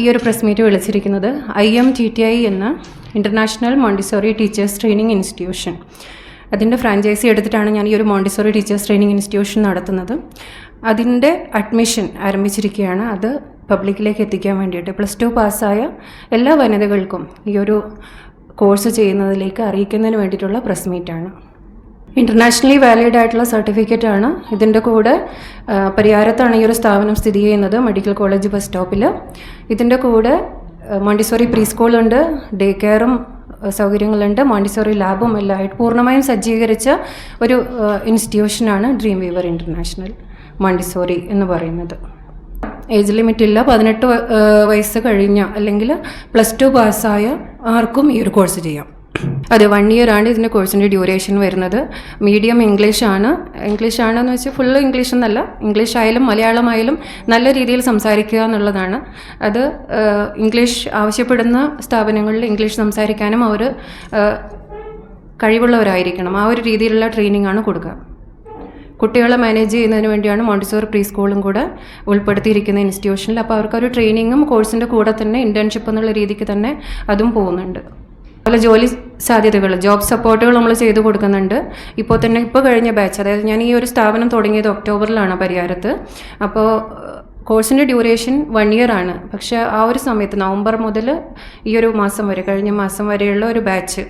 ഈ ഒരു press meet വിളിച്ചിരിക്കുന്നത് I M T T I എന്ന international Montessori teachers training institution അതിന്റെ ഫ്രാഞ്ചൈസി എടുത്തിട്ടാണ് ഞാൻ ഈ ഒരു മോണ്ടിസോറി ടീച്ചേഴ്സ് ട്രെയിനിങ് ഇൻസ്റ്റിറ്റ്യൂഷൻ നടത്തുന്നത്. അതിന്റെ അഡ്മിഷൻ ആരംഭിച്ചിരിക്കുകയാണ്. അത് പബ്ലിക്കിലേക്ക് എത്തിക്കാൻ വേണ്ടിയിട്ട് പ്ലസ് ടു പാസ്സായ എല്ലാ വനിതകൾക്കും ഈ ഒരു കോഴ്സ് ചെയ്യുന്നതിലേക്ക് അറിയിക്കുന്നതിന് വേണ്ടിയിട്ടുള്ള പ്രസ് മീറ്റാണ് ഇന്റർനാഷണലി വാലിഡ് ആയിട്ടുള്ള സർട്ടിഫിക്കറ്റ് ആണ്. ഇതിന്റെ കൂടെ പരിയാരത്താണ് ഈ ഒരു സ്ഥാപനം സ്ഥിതി ചെയ്യുന്നത് മെഡിക്കൽ കോളേജ് ബസ് സ്റ്റോപ്പിൽ ഇതിന്റെ കൂടെ മോണ്ടിസോറി പ്രീ സ്കൂളുണ്ട് ഡേ കെയറും സൗകര്യങ്ങളുണ്ട് മോണ്ടിസോറി ലാബും എല്ലാം പൂർണമായും സജ്ജീകരിച്ച ഒരു ഇൻസ്റ്റിറ്റ്യൂഷനാണ് ഡ്രീം വീവർ ഇന്റർനാഷണൽ മോണ്ടിസോറി എന്ന് പറയുന്നത്. ഏജ് ലിമിറ്റ് ഇല്ല പതിനെട്ട് വയസ്സ് കഴിഞ്ഞ അല്ലെങ്കിൽ പ്ലസ് ടു പാസ്സായ ആർക്കും ഈ ഒരു കോഴ്സ് ചെയ്യാം. അതെ വൺ ഇയർ ആണ് ഇതിന്റെ കോഴ്സിന്റെ ഡ്യൂറേഷൻ വരുന്നത്. മീഡിയം ഇംഗ്ലീഷ് ആണ്. ഇംഗ്ലീഷ് ആണെന്ന് വെച്ചാൽ ഫുള്ള് ഇംഗ്ലീഷ് എന്നല്ല. ഇംഗ്ലീഷ് ആയാലും മലയാളമായാലും നല്ല രീതിയിൽ സംസാരിക്കുക എന്നുള്ളതാണ്. അത് ഇംഗ്ലീഷ് ആവശ്യപ്പെടുന്ന സ്ഥാപനങ്ങളിൽ ഇംഗ്ലീഷ് സംസാരിക്കാനും അവർ കഴിവുള്ളവരായിരിക്കണം. ആ ഒരു രീതിയിലുള്ള ട്രെയിനിങ് ആണ് കൊടുക്കുക. കുട്ടികളെ മാനേജ് ചെയ്യുന്നതിന് വേണ്ടിയാണ് മോണ്ടിസോറി പ്രീ സ്കൂളും കൂടെ ഉൾപ്പെടുത്തിയിരിക്കുന്ന ഇൻസ്റ്റിറ്റ്യൂഷനിൽ അപ്പോൾ അവർക്ക് ഒരു ട്രെയിനിങ്ങും കോഴ്സിന്റെ കൂടെ തന്നെ ഇന്റേൺഷിപ്പ് എന്നുള്ള രീതിക്ക് തന്നെ അതും പോകുന്നുണ്ട്. അതുപോലെ ജോലി സാധ്യതകൾ ജോബ് സപ്പോർട്ടുകൾ നമ്മൾ ചെയ്തു കൊടുക്കുന്നുണ്ട്. ഇപ്പോൾ തന്നെ ഇപ്പോൾ കഴിഞ്ഞ ബാച്ച് അതായത് ഞാൻ ഈ ഒരു സ്ഥാപനം തുടങ്ങിയത് ഒക്ടോബറിലാണ് പരിയാരത്ത്. അപ്പോൾ കോഴ്സിന്റെ ഡ്യൂറേഷൻ വൺ ഇയർ ആണ്. പക്ഷേ ആ ഒരു സമയത്ത് നവംബർ മുതൽ ഈ ഒരു മാസം വരെ കഴിഞ്ഞ മാസം വരെയുള്ള ഒരു ബാച്ച്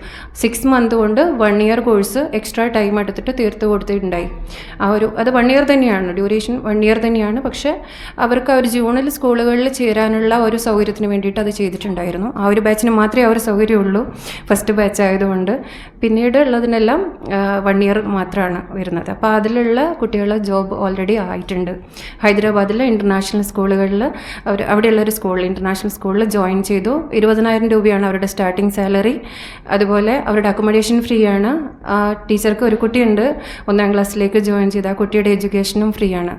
സിക്സ് മന്ത് കൊണ്ട് one year course extra time എടുത്തിട്ട് തീർത്ത് കൊടുത്തിട്ടുണ്ടായി. ആ ഒരു അത് വൺ ഇയർ തന്നെയാണ്. ഡ്യൂറേഷൻ വൺ ഇയർ തന്നെയാണ്. പക്ഷേ അവർക്ക് അവർ ജൂണിൽ സ്കൂളുകളിൽ ചേരാനുള്ള ഒരു സൗകര്യത്തിന് വേണ്ടിയിട്ട് അത് ചെയ്തിട്ടുണ്ടായിരുന്നു. ആ ഒരു ബാച്ചിന് മാത്രമേ ആ ഒരു സൗകര്യമുള്ളൂ. ഫസ്റ്റ് ബാച്ച് ആയതുകൊണ്ട് പിന്നീട് ഉള്ളതിനെല്ലാം വൺ ഇയർ മാത്രമാണ് വരുന്നത്. അപ്പോൾ അതിലുള്ള കുട്ടികൾ ജോബ് ഓൾറെഡി ആയിട്ടുണ്ട്. ഹൈദരാബാദിലെ ഇന്റർനാഷണൽ സ്കൂളുകളിൽ അവർ അവിടെയുള്ളൊരു സ്കൂളിൽ ഇന്റർനാഷണൽ സ്കൂളിൽ ജോയിൻ ചെയ്തു. ഇരുപതിനായിരം രൂപയാണ് അവരുടെ സ്റ്റാർട്ടിംഗ് സാലറി അതുപോലെ അവരുടെ അക്കോമഡേഷൻ ഫ്രീ ആണ് ടീച്ചർക്ക് ഒരു കുട്ടിയുണ്ട്. ഒന്നാം ക്ലാസ്സിലേക്ക് ജോയിൻ ചെയ്ത് ആ കുട്ടിയുടെ എഡ്യൂക്കേഷനും ഫ്രീ ആണ്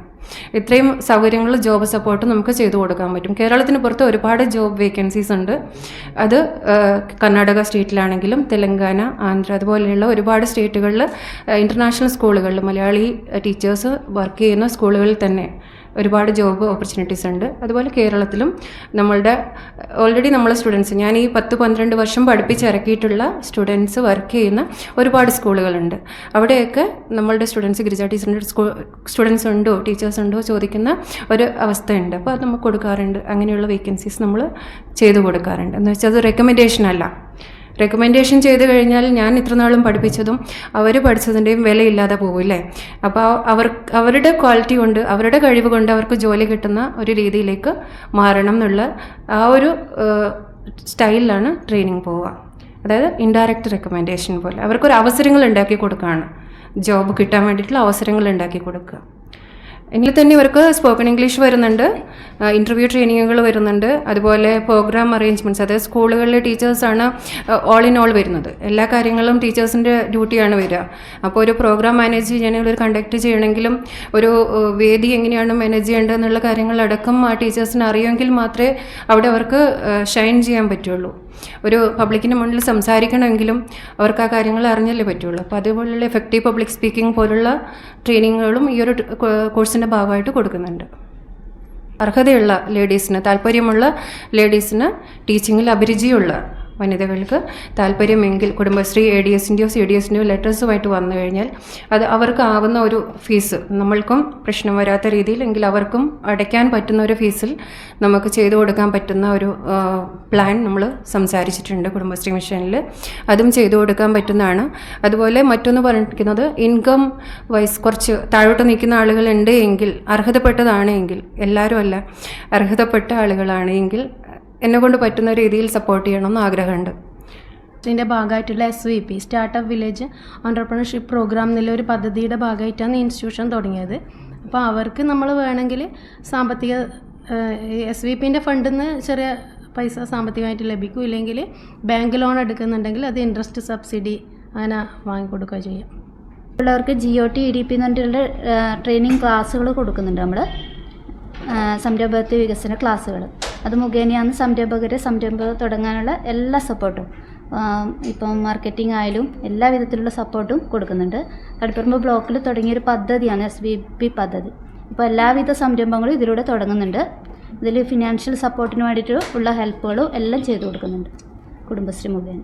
ഇത്രയും സൗകര്യങ്ങൾ ജോബ് സപ്പോർട്ട് നമുക്ക് ചെയ്തു കൊടുക്കാൻ പറ്റും. കേരളത്തിന് പുറത്ത് ഒരുപാട് ജോബ് വേക്കൻസീസ് ഉണ്ട്. അത് കർണാടക സ്റ്റേറ്റിലാണെങ്കിലും തെലങ്കാന ആന്ധ്ര അതുപോലെയുള്ള ഒരുപാട് സ്റ്റേറ്റുകളിൽ ഇന്റർനാഷണൽ സ്കൂളുകളിൽ മലയാളി ടീച്ചേഴ്സ് വർക്ക് ചെയ്യുന്ന സ്കൂളുകളിൽ തന്നെ. ഒരുപാട് ജോബ് ഓപ്പർച്യൂണിറ്റീസ് ഉണ്ട്. അതുപോലെ കേരളത്തിലും നമ്മളുടെ ഓൾറെഡി നമ്മളെ സ്റ്റുഡൻസ് ഞാൻ ഈ പത്ത് പന്ത്രണ്ട് വർഷം പഠിപ്പിച്ചിറക്കിയിട്ടുള്ള സ്റ്റുഡൻസ് വർക്ക് ചെയ്യുന്ന ഒരുപാട് സ്കൂളുകളുണ്ട് അവിടെയൊക്കെ നമ്മളുടെ സ്റ്റുഡൻസ് ഗിരിജ ടീച്ചറിന്റെ സ്കൂ സ്റ്റുഡൻസ് ഉണ്ടോ ടീച്ചേഴ്സ് ഉണ്ടോ ചോദിക്കുന്ന ഒരു അവസ്ഥയുണ്ട്. അപ്പോൾ അത് നമുക്ക് കൊടുക്കാറുണ്ട്. അങ്ങനെയുള്ള വേക്കൻസീസ് നമ്മൾ ചെയ്തു കൊടുക്കാറുണ്ട്. എന്ന് വെച്ചാൽ അത് റെക്കമെൻഡേഷൻ അല്ല. റെക്കമെൻഡേഷൻ ചെയ്ത് കഴിഞ്ഞാൽ ഞാൻ ഇത്രനാളും പഠിപ്പിച്ചതും അവർ പഠിച്ചതിന്റെയും വിലയില്ലാതെ പോവില്ലേ അപ്പോൾ അവർ അവരുടെ ക്വാളിറ്റി കൊണ്ട് അവരുടെ കഴിവ് കൊണ്ട് അവർക്ക് ജോലി കിട്ടുന്ന ഒരു രീതിയിലേക്ക് മാറണം എന്നുള്ള ആ ഒരു സ്റ്റൈലിലാണ് ട്രെയിനിങ് പോവുക. അതായത് ഇൻഡയറക്റ്റ് റെക്കമെൻഡേഷൻ പോലെ. അവർക്കൊരു അവസരങ്ങൾ ഉണ്ടാക്കി കൊടുക്കുകയാണ്. ജോബ് കിട്ടാൻ വേണ്ടിയിട്ടുള്ള അവസരങ്ങൾ ഉണ്ടാക്കി കൊടുക്കുക. എങ്കിൽ തന്നെ ഇവർക്ക് സ്പോക്കൺ ഇംഗ്ലീഷ് വരുന്നുണ്ട്. ഇന്റർവ്യൂ ട്രെയിനിങ്ങുകൾ വരുന്നുണ്ട്. അതുപോലെ പ്രോഗ്രാം അറേഞ്ച്മെന്റ്സ് അതായത് സ്കൂളുകളിലെ ടീച്ചേഴ്സാണ് ഓൾ ഇൻ ഓൾ വരുന്നത്. എല്ലാ കാര്യങ്ങളും ടീച്ചേഴ്സിന്റെ ഡ്യൂട്ടിയാണ് വരിക. അപ്പോൾ ഒരു പ്രോഗ്രാം മാനേജ് ചെയ്യണമെങ്കിൽ ഒരു കണ്ടക്ട് ചെയ്യണമെങ്കിലും ഒരു വേദി എങ്ങനെയാണ് മാനേജ് ചെയ്യേണ്ടത് എന്നുള്ള കാര്യങ്ങളടക്കം ആ ടീച്ചേഴ്സിന് അറിയുമെങ്കിൽ മാത്രമേ അവിടെ അവർക്ക് ഷൈൻ ചെയ്യാൻ പറ്റുള്ളൂ. ഒരു പബ്ലിക്കിന് മുന്നിൽ സംസാരിക്കണമെങ്കിലും അവർക്ക് ആ കാര്യങ്ങൾ അറിഞ്ഞല്ലേ പറ്റുള്ളൂ. അപ്പോൾ അതേപോലെയുള്ള എഫക്റ്റീവ് പബ്ലിക് സ്പീക്കിംഗ് പോലുള്ള ട്രെയിനിങ്ങുകളും ഈ ഒരു കോഴ്സിന്റെ ഭാഗമായിട്ട് കൊടുക്കുന്നുണ്ട്. അർഹതയുള്ള ലേഡീസിന് താല്പര്യമുള്ള ലേഡീസിന് ടീച്ചിങ്ങിൽ അഭിരുചിയുള്ള വനിതകൾക്ക് താല്പര്യമെങ്കിൽ കുടുംബശ്രീ എ ഡി എസിന്റെയോ സി ഡി എസിന്റെയോ ലെറ്റേഴ്സുമായിട്ട് വന്നു കഴിഞ്ഞാൽ അത് അവർക്ക് ആവുന്ന ഒരു ഫീസ് നമ്മൾക്കും പ്രശ്നം വരാത്ത രീതിയിൽ എങ്കിൽ അവർക്കും അടയ്ക്കാൻ പറ്റുന്ന ഒരു ഫീസിൽ നമുക്ക് ചെയ്തു കൊടുക്കാൻ പറ്റുന്ന ഒരു പ്ലാൻ നമ്മൾ സംസാരിച്ചിട്ടുണ്ട് കുടുംബശ്രീ മിഷനിൽ. അതും ചെയ്തു കൊടുക്കാൻ പറ്റുന്നതാണ്. അതുപോലെ മറ്റൊന്ന് പറഞ്ഞിരിക്കുന്നത് ഇൻകം വൈസ് കുറച്ച് താഴോട്ട് നിൽക്കുന്ന ആളുകളുണ്ട് എങ്കിൽ അർഹതപ്പെട്ടതാണ് എങ്കിൽ എല്ലാവരും അല്ല അർഹതപ്പെട്ട ആളുകളാണ് എങ്കിൽ എന്നെ കൊണ്ട് പറ്റുന്ന രീതിയിൽ സപ്പോർട്ട് ചെയ്യണമെന്ന് ആഗ്രഹമുണ്ട്. ഇതിന്റെ ഭാഗമായിട്ടുള്ള S V P startup village entrepreneurship programme എന്നുള്ള ഒരു പദ്ധതിയുടെ ഭാഗമായിട്ടാണ് ഈ ഇൻസ്റ്റിറ്റ്യൂഷൻ തുടങ്ങിയത്. അപ്പോൾ അവർക്ക് നമ്മൾ വേണമെങ്കിൽ സാമ്പത്തിക എസ് വി പിന്റെ ഫണ്ടിൽ നിന്ന് ചെറിയ പൈസ സാമ്പത്തികമായിട്ട് ലഭിക്കും. ഇല്ലെങ്കിൽ ബാങ്ക് ലോൺ എടുക്കുന്നുണ്ടെങ്കിൽ അത് ഇൻട്രസ്റ്റ് സബ്സിഡി അങ്ങനെ വാങ്ങിക്കൊടുക്കുക ചെയ്യാം. ഉള്ളവർക്ക് G O T E D P എന്ന് പറഞ്ഞിട്ടുള്ള ട്രെയിനിങ് ക്ലാസ്സുകൾ കൊടുക്കുന്നുണ്ട് നമ്മൾ സംരംഭത്തെ വികസന ക്ലാസ്സുകൾ അത് മുഖേനയാണ് സംരംഭകരെ സംരംഭം തുടങ്ങാനുള്ള എല്ലാ സപ്പോർട്ടും. ഇപ്പം മാർക്കറ്റിംഗ് ആയാലും എല്ലാ വിധത്തിലുള്ള സപ്പോർട്ടും കൊടുക്കുന്നുണ്ട്. കടുപ്പറമ്പ് ബ്ലോക്കിൽ തുടങ്ങിയൊരു പദ്ധതിയാണ് എസ് ബി പി പദ്ധതി. ഇപ്പോൾ എല്ലാവിധ സംരംഭങ്ങളും ഇതിലൂടെ തുടങ്ങുന്നുണ്ട്. ഇതിൽ ഫിനാൻഷ്യൽ സപ്പോർട്ടിന് വേണ്ടിയിട്ട് ഉള്ള ഹെൽപ്പുകളും എല്ലാം ചെയ്തു കൊടുക്കുന്നുണ്ട്. കുടുംബശ്രീ മുഖേന.